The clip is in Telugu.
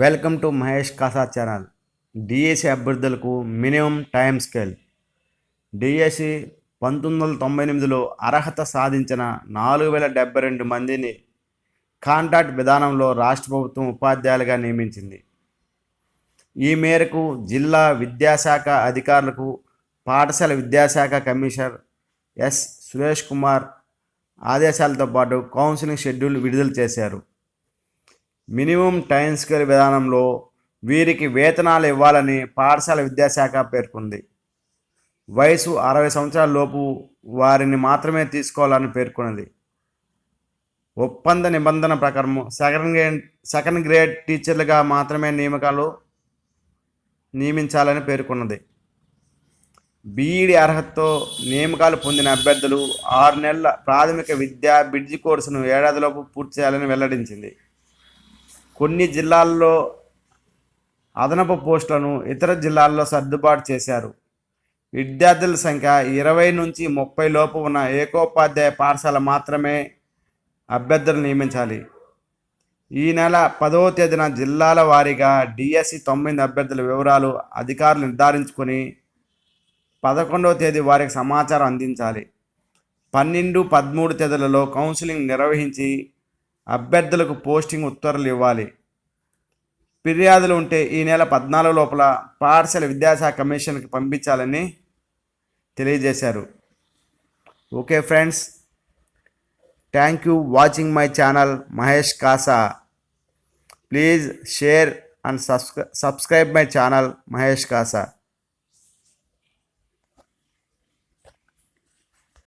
Welcome to Mahesh Kasa channel. DSC అభ్యర్థులకు మినిమం టైం స్కేల్. డిఎస్సి పంతొమ్మిది వందల తొంభై ఎనిమిదిలో అర్హత సాధించిన నాలుగు వేల డెబ్బై రెండు మందిని కాంట్రాక్ట్ విధానంలో రాష్ట్ర ప్రభుత్వం ఉపాధ్యాయులుగా నియమించింది. ఈ మేరకు జిల్లా విద్యాశాఖ అధికారులకు పాఠశాల విద్యాశాఖ కమిషనర్ ఎస్ సురేష్ కుమార్ ఆదేశాలతో పాటు కౌన్సిలింగ్ షెడ్యూల్ విడుదల చేశారు. మినిమం టైం స్కేల్ విధానంలో వీరికి వేతనాలు ఇవ్వాలని పాఠశాల విద్యాశాఖ పేర్కొంది. వయసు అరవై సంవత్సరాల లోపు వారిని మాత్రమే తీసుకోవాలని పేర్కొన్నది. ఒప్పంద నిబంధన ప్రకారం సెకండ్ గ్రేడ్ సెకండ్ గ్రేడ్ టీచర్లుగా మాత్రమే నియమకాలు నియమించాలని పేర్కొన్నది. బీఈడి అర్హతతో నియామకాలు పొందిన అభ్యర్థులు ఆరు నెలల ప్రాథమిక విద్యా బ్రిడ్జి కోర్సును ఏడాదిలోపు పూర్తి చేయాలని వెల్లడించింది. కొన్ని జిల్లాల్లో అదనపు పోస్టులను ఇతర జిల్లాల్లో సర్దుబాటు చేశారు. విద్యార్థుల సంఖ్య ఇరవై నుంచి ముప్పై లోపు ఉన్న ఏకోపాధ్యాయ పాఠశాల మాత్రమే అభ్యర్థులు నియమించాలి. ఈ నెల పదవ తేదీన జిల్లాల వారీగా డిఎస్సి తొమ్మిది అభ్యర్థుల వివరాలు అధికారులు నిర్ధారించుకొని పదకొండవ తేదీ వారికి సమాచారం అందించాలి. పన్నెండు పదమూడు తేదీలలో కౌన్సిలింగ్ నిర్వహించి అభ్యర్థులకు పోస్టింగ్ ఉత్తర్వులు ఇవ్వాలి. ఫిర్యాదులు ఉంటే ఈ నెల పద్నాలుగు లోపల పాఠశాల విద్యాశాఖ కమిషన్కి పంపించాలని తెలియజేశారు. Okay friends thank you watching my channel Mahesh Kasa. Please share and subscribe subscribe my channel Mahesh Kasa.